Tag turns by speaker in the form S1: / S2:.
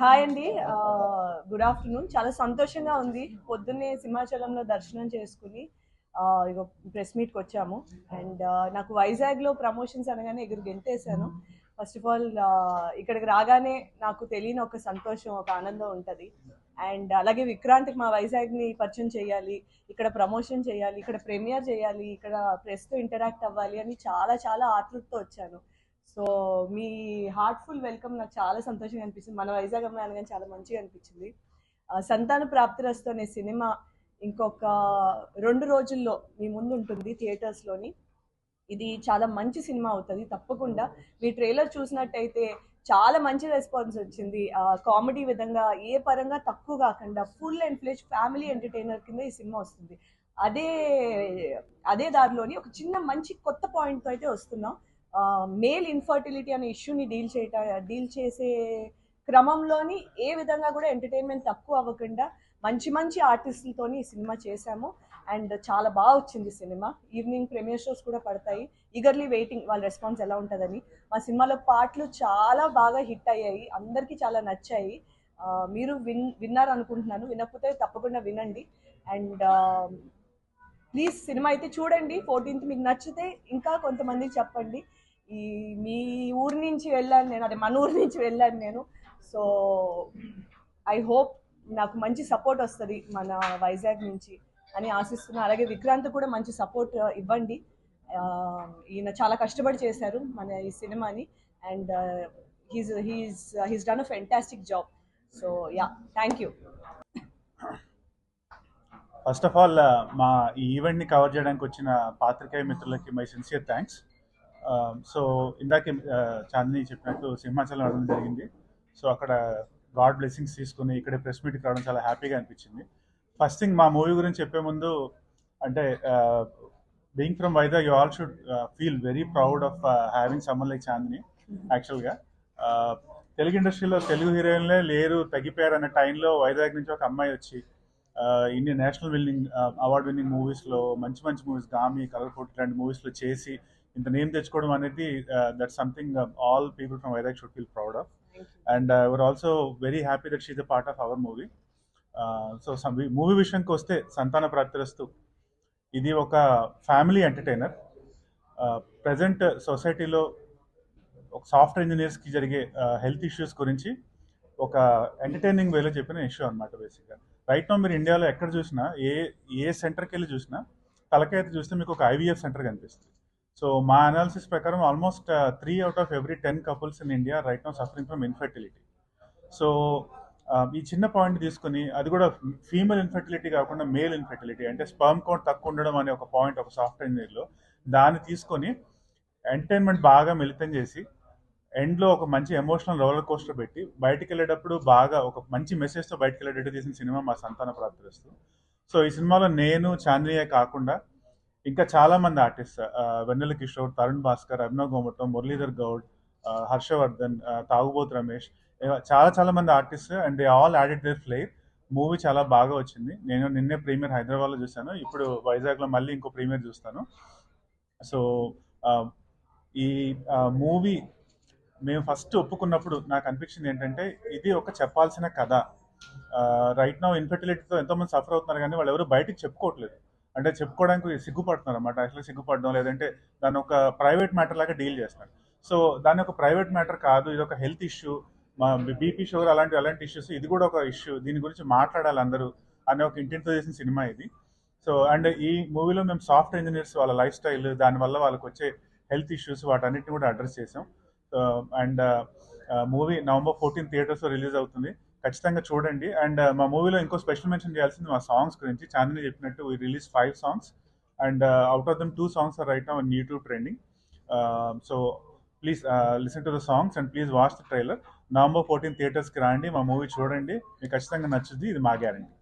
S1: Hi అండి. Good afternoon. చాలా సంతోషంగా ఉంది. పొద్దున్నే సింహాచలంలో దర్శనం చేసుకుని ఆ, ఇగో ప్రెస్ మీట్కి వచ్చాము. అండ్ నాకు వైజాగ్లో ప్రమోషన్స్ అనగానే ఎగురు గెంటేశాను. ఫస్ట్ ఆఫ్ ఆల్ ఇక్కడికి రాగానే నాకు తెలియని ఒక సంతోషం ఒక ఆనందం ఉంటుంది. అండ్ అలాగే విక్రాంత్కి మా వైజాగ్ని పరిచయం చేయాలి ఇక్కడ ప్రమోషన్ చేయాలి ఇక్కడ ప్రీమియర్ చేయాలి ఇక్కడ ప్రెస్తో ఇంటరాక్ట్ అవ్వాలి అని చాలా చాలా ఆతృతతో వచ్చాను. సో మీ హార్ట్ఫుల్ వెల్కమ్ నాకు చాలా సంతోషంగా అనిపించింది మన వైజాగ్ అమ్మాయి అనగానే చాలా మంచిగా అనిపించింది. సంతాన ప్రాప్తిరస్తు అనే సినిమా ఇంకొక రెండు రోజుల్లో మీ ముందు ఉంటుంది థియేటర్స్లోని ఇది చాలా మంచి సినిమా అవుతుంది తప్పకుండా. మీ ట్రైలర్ చూసినట్టయితే చాలా మంచి రెస్పాన్స్ వచ్చింది. కామెడీ విధంగా ఏ పరంగా తక్కువ కాకుండా full and fresh family entertainer కింద ఈ సినిమా వస్తుంది. అదే అదే దారిలోని ఒక చిన్న మంచి కొత్త పాయింట్తో అయితే వస్తున్నాం. మేల్ ఇన్ఫర్టిలిటీ అనే ఇష్యూని డీల్ చేయట డీల్ చేసే క్రమంలోని ఏ విధంగా కూడా ఎంటర్టైన్మెంట్ తక్కువ అవ్వకుండా మంచి మంచి ఆర్టిస్టులతోని ఈ సినిమా చేశాము. అండ్ చాలా బాగా వచ్చింది సినిమా. ఈవినింగ్ ప్రీమియర్ షోస్ కూడా పడతాయి. ఈగర్లీ వెయిటింగ్ వాళ్ళ రెస్పాన్స్ ఎలా ఉంటుందని. మా సినిమాలో పాటలు చాలా బాగా హిట్ అయ్యాయి. అందరికీ చాలా నచ్చాయి. మీరు విన్ విన్నారు అనుకుంటున్నాను. వినకపోతే తప్పకుండా వినండి. అండ్ ప్లీజ్ సినిమా అయితే చూడండి. ఫోర్టీన్త్ మీకు నచ్చితే ఇంకా కొంతమందికి చెప్పండి. ఈ మీ ఊరి నుంచి వెళ్ళాను నేను అదే మన ఊరి నుంచి వెళ్ళాను నేను. సో ఐ హోప్ నాకు మంచి సపోర్ట్ వస్తుంది మన వైజాగ్ నుంచి అని ఆశిస్తున్నాను అలాగే విక్రాంత్ కూడా మంచి సపోర్ట్ uh, ఇవ్వండి. Um, ఈయన చాలా కష్టపడి చేశారు మన ఈ సినిమాని and he's he's he's done a fantastic job so yeah thank you
S2: first of all మా ఈ ఈవెంట్ని కవర్ చేయడానికి వచ్చిన పాత్రికేయ మిత్రులకి మై సిన్సియర్ థ్యాంక్స్ సో ఇందాకే uh, చాందిని చెప్పినట్టు సింహాచలం వెళ్ళడం జరిగింది. సో అక్కడ గాడ్ బ్లెస్సింగ్స్ తీసుకుని ఇక్కడ ప్రెస్ మీట్కి రావడం చాలా హ్యాపీగా అనిపించింది. ఫస్ట్ థింగ్ మా మూవీ గురించి చెప్పే ముందు అంటే being from Vizag you all should feel very proud of having summer like Chandini యాక్చువల్గా. తెలుగు ఇండస్ట్రీలో తెలుగు హీరోయిన్లే లేరు తగ్గిపోయారు అనే టైంలో వైజాగ్ నుంచి ఒక అమ్మాయి వచ్చి Indian national winning award winning మూవీస్లో మంచి మంచి మూవీస్ గామి కలర్ ఫోర్ట్ లాంటి మూవీస్లో చేసి ఇంత నేమ్ తెచ్చుకోవడం అనేది that something all people from Vizag should feel proud of and we're also very happy that she's a part of our movie so movie విషయానికి వస్తే సంతాన ప్రాప్తిరస్తు. ఇది ఒక ఫ్యామిలీ ఎంటర్టైనర్ ప్రజెంట్ సొసైటీలో ఒక సాఫ్ట్వేర్ ఇంజనీర్స్కి జరిగే హెల్త్ ఇష్యూస్ గురించి ఒక ఎంటర్టైనింగ్ వేలో చెప్పిన ఇష్యూ అనమాట బేసిక్గా రైట్ నో మీరు ఇండియాలో ఎక్కడ చూసినా ఏ ఏ సెంటర్కి వెళ్ళి చూసినా తలకైతే చూస్తే మీకు ఒక ఐవీఎఫ్ సెంటర్ కనిపిస్తుంది. సో మా అనాలిసిస్ ప్రకారం almost three out of every ten couples in India right now suffering from infertility so ఈ చిన్న పాయింట్ తీసుకుని అది కూడా ఫీమేల్ ఇన్ఫర్టిలిటీ కాకుండా మేల్ ఇన్ఫర్టిలిటీ అంటే స్పర్మ్ కౌంట్ తక్కువ ఉండడం అనే ఒక పాయింట్ ఒక సాఫ్ట్వేర్ ఇంజనీర్లో దాన్ని తీసుకొని ఎంటర్టైన్మెంట్ బాగా మిళితం చేసి ఎండ్లో ఒక మంచి ఎమోషనల్ రోలర్ కోస్టర్ పెట్టి బయటికి వెళ్ళేటప్పుడు బాగా ఒక మంచి మెసేజ్తో బయటికి వెళ్ళేటట్టు తీసిన సినిమా మా సంతాన ప్రాప్తిస్తూ సో ఈ సినిమాలో నేను చాంద్రియ కాకుండా ఇంకా చాలా మంది ఆర్టిస్ట్ వెన్నెల కిషోర్ తరుణ్ భాస్కర్ అభినవ్ గోమటం మురళీధర్ గౌడ్ హర్షవర్ధన్ తాగుబోత్ రమేష్ చాలా చాలా మంది artist and they all added their flair movie చాలా బాగా వచ్చింది. నేను నిన్నే ప్రీమియర్ హైదరాబాద్లో చూశాను. ఇప్పుడు వైజాగ్లో మళ్ళీ ఇంకో ప్రీమియర్ చూస్తాను. సో ఈ మూవీ మేము ఫస్ట్ ఒప్పుకున్నప్పుడు నాకు అనిపించింది ఏంటంటే ఇది ఒక చెప్పాల్సిన కథ. రైట్ నౌ ఇన్ఫర్టిలిటీతో ఎంతోమంది సఫర్ అవుతున్నారు కానీ వాళ్ళు ఎవరు బయటికి చెప్పుకోవట్లేదు. అంటే చెప్పుకోవడానికి సిగ్గుపడుతున్నారు అన్నమాట యాక్చువల్లీ సిగ్గుపడడం లేదంటే దాన్ని ఒక ప్రైవేట్ మ్యాటర్ లాగా డీల్ చేస్తున్నారు. సో దాన్ని ఒక ప్రైవేట్ మ్యాటర్ కాదు ఇది ఒక హెల్త్ ఇష్యూ. మా బీపీ షుగర్ అలాంటి అలాంటి ఇష్యూస్ ఇది కూడా ఒక ఇష్యూ. దీని గురించి మాట్లాడాలి అందరూ అనే ఒక ఇంటింతో చేసిన సినిమా ఇది. సో అండ్ ఈ మూవీలో మేము సాఫ్ట్ ఇంజనీర్స్ వాళ్ళ లైఫ్ స్టైల్ దానివల్ల వాళ్ళకి వచ్చే హెల్త్ ఇష్యూస్ వాటన్నిటిని కూడా అడ్రస్ చేసాం అండ్ మూవీ నవంబర్ ఫోర్టీన్ థియేటర్స్లో రిలీజ్ అవుతుంది. ఖచ్చితంగా చూడండి. అండ్ మా మూవీలో ఇంకో స్పెషల్ మెన్షన్ చేయాల్సింది మా సాంగ్స్ గురించి. చాందిని చెప్పినట్టు we release five songs and out of them two songs are right on in YouTube trending so please listen to the songs and please watch the trailer November fourteen థియేటర్స్కి రాండి మా movie చూడండి. మీకు ఖచ్చితంగా నచ్చుద్ది. ఇది మా గ్యారంటీ